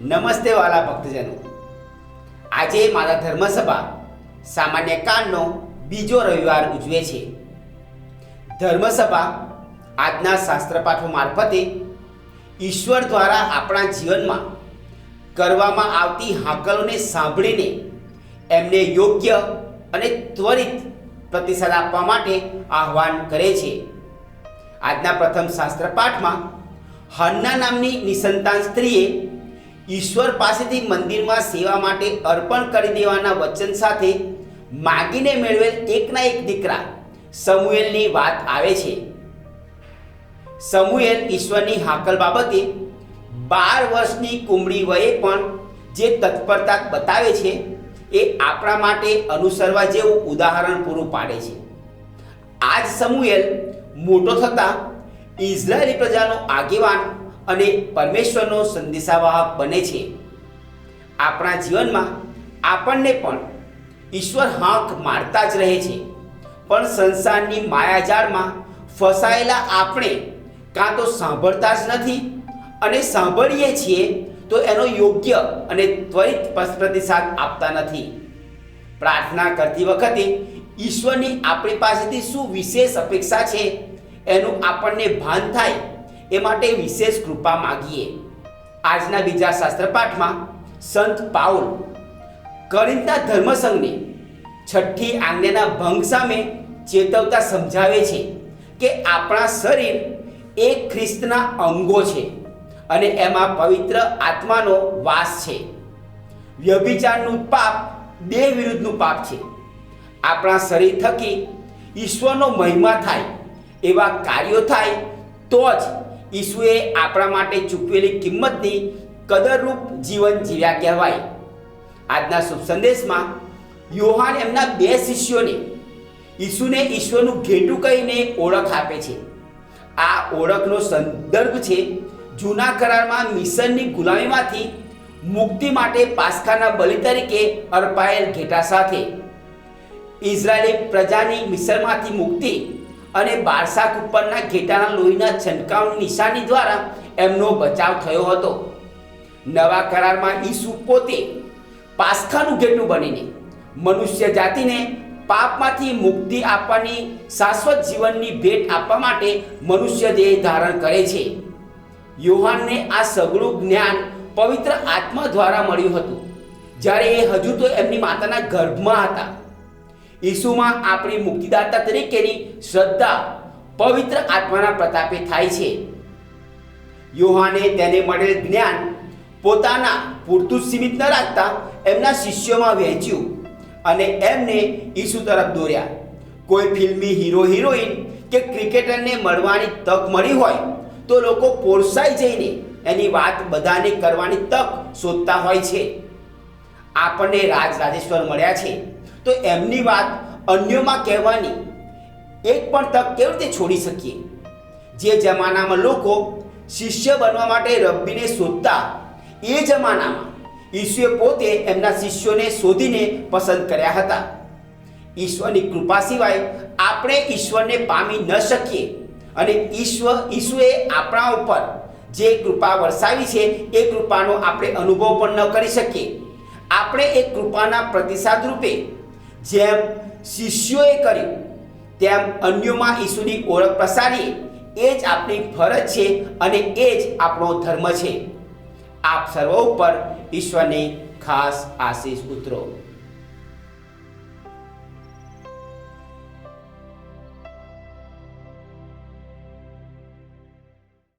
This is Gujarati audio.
નમસ્તે વાલા ભક્તજનો. આજે મારા ધર્મસભા સામાન્ય કાળનો બીજો રવિવાર ઉજવે છે. ધર્મસભા આજના શાસ્ત્રપાઠો મારફતે ઈશ્વર દ્વારા આપણા જીવનમાં કરવામાં આવતી હાકલોને સાંભળીને એમને યોગ્ય અને ત્વરિત પ્રતિસાદ આપવા માટે આહવાન કરે છે. આજના પ્રથમ શાસ્ત્રપાઠમાં હન્ના નામની નિસંતાન સ્ત્રીએ ઈશ્વર પાસેથી મંદિરમાં સેવા માટે અર્પણ કરી દેવાના વચન સાથે માગીને મેળવેલ એકના એક દીકરા સમુએલની વાત આવે છે. સમુએલ ઈશ્વરની હાકલ બાબતે બાર વર્ષની કુમળી વયે પણ જે તત્પરતા બતાવે છે એ આપણા માટે અનુસરવા જેવું ઉદાહરણ પૂરું પાડે છે. આજ સમુએલ મોટો થતા ઇઝરાયેલી પ્રજાનો આગેવાન અને પરમેશ્વરનો સંદેશાવાહક બને છે. આપણા જીવનમાં આપણને પણ ઈશ્વર હાંક મારતા જ રહે છે. પણ સંસારની માયાજાળમાં ફસાયેલા આપણે કાં તો સાંભળતા જ નથી અને સાંભળીએ છીએ તો એનો યોગ્ય અને ત્વરિત પ્રતિસાદ આપતા નથી. પ્રાર્થના કરતી વખતે ઈશ્વરની આપણી પાસેથી શું વિશેષ અપેક્ષા છે એનું આપણને ભાન થાય એ માટે વિશેષ કૃપા માગીએ. આજના બીજા શાસ્ત્રપાઠમાં સંત પાઉલ કરિંતના ધર્મસંઘને છઠ્ઠી આજ્ઞાના ભંગ સામે ચેતવતા સમજાવે છે કે આપણા શરીર એ ખ્રિસ્તના અંગો છે અને એમાં પવિત્ર આત્માનો વાસ છે. વ્યભિચારનું પાપ બે વિરુદ્ધનું પાપ છે. આપણા શરીર થકી ઈશ્વરનો મહિમા થાય એવા કાર્યો થાય તો જ ઈસુએ આપણા માટે ચૂકવેલી કિંમતની કદરરૂપ જીવન જીવ્યા કહેવાય. આજના શુભ સંદેશમાં યોહાન એમના બે શિષ્યોને ઈસુને ઈશ્વરનું ઘેટું કહીને ઓળખ આપે છે. આ ઓળખનો સંદર્ભ છે જૂના કરારમાં મિશનની ગુલામીમાંથી મુક્તિ માટે પાસ્કાના બલિ તરીકે અર્પાયેલ ઘેટા સાથે. ઇઝરાયેલી પ્રજાની મિશનમાંથી મુક્તિ અને બારસાક ઉપરના ઘેટાના લોહીના છંટકાવની નિશાની દ્વારા એમનો બચાવ થયો હતો. નવા કરારમાં ઈસુ પોતે પાસખાનું ઘેટું બનીને મનુષ્ય જાતિને પાપમાંથી મુક્તિ આપવાની શાશ્વત જીવનની ભેટ આપવા માટે મનુષ્ય દેહ ધારણ કરે છે. યોહાનને આ સગળું જ્ઞાન પવિત્ર આત્મા દ્વારા મળ્યું હતું. જ્યારે એ હજુ તો એમની માતાના ગર્ભમાં હતા. ઈસુમાં આપણી મુક્તિદાતા તરીકેની શ્રદ્ધા પવિત્ર આત્માના પ્રતાપે થાય છે. યોહાને તેને મળેલ જ્ઞાન પોતાના પૂરતું સીમિત ન રાખતા એમના શિષ્યોમાં વહેંચ્યું અને એમને ઈસુ તરફ દોર્યા. કોઈ ફિલ્મી હીરો હિરોઈન કે ક્રિકેટરને મળવાની તક મળી હોય તો લોકો પોરસાઈ જઈને એની વાત બધાને કરવાની તક શોધતા હોય છે. આપણને રાજ રાજેશ્વર મળ્યા છે. તો એમની વાત અન્યોમાં કહેવાની. એક પણ તક કેવી રીતે છોડી શકીએ? જે જમાનામાં લોકો શિષ્ય બનવા માટે રબ્બીને શોધતા, એ જમાનામાં ઈશ્વરે પોતે એમના શિષ્યોને શોધીને પસંદ કર્યા હતા. ઈશ્વરની કૃપા સિવાય આપણે ઈશ્વરને પામી ન શકીએ અને ઈશ્વર ઈશ્વરે આપણા ઉપર જે કૃપા વરસાવી છે, એ કૃપાનો આપણે અનુભવ પણ ન કરી શકીએ. આપણે એ કૃપાના પ્રતિસાદ રૂપે જેમ શિષ્યોએ કર્યું, તેમ અન્યોમાં ઈસુની ઓળખ પ્રસારીએ. એ જ આપણી ફરજ છે અને એ જ આપણો ધર્મ છે. આપ સર્વ ઉપર ઈશ્વરની ખાસ આશીષ ઉતરો.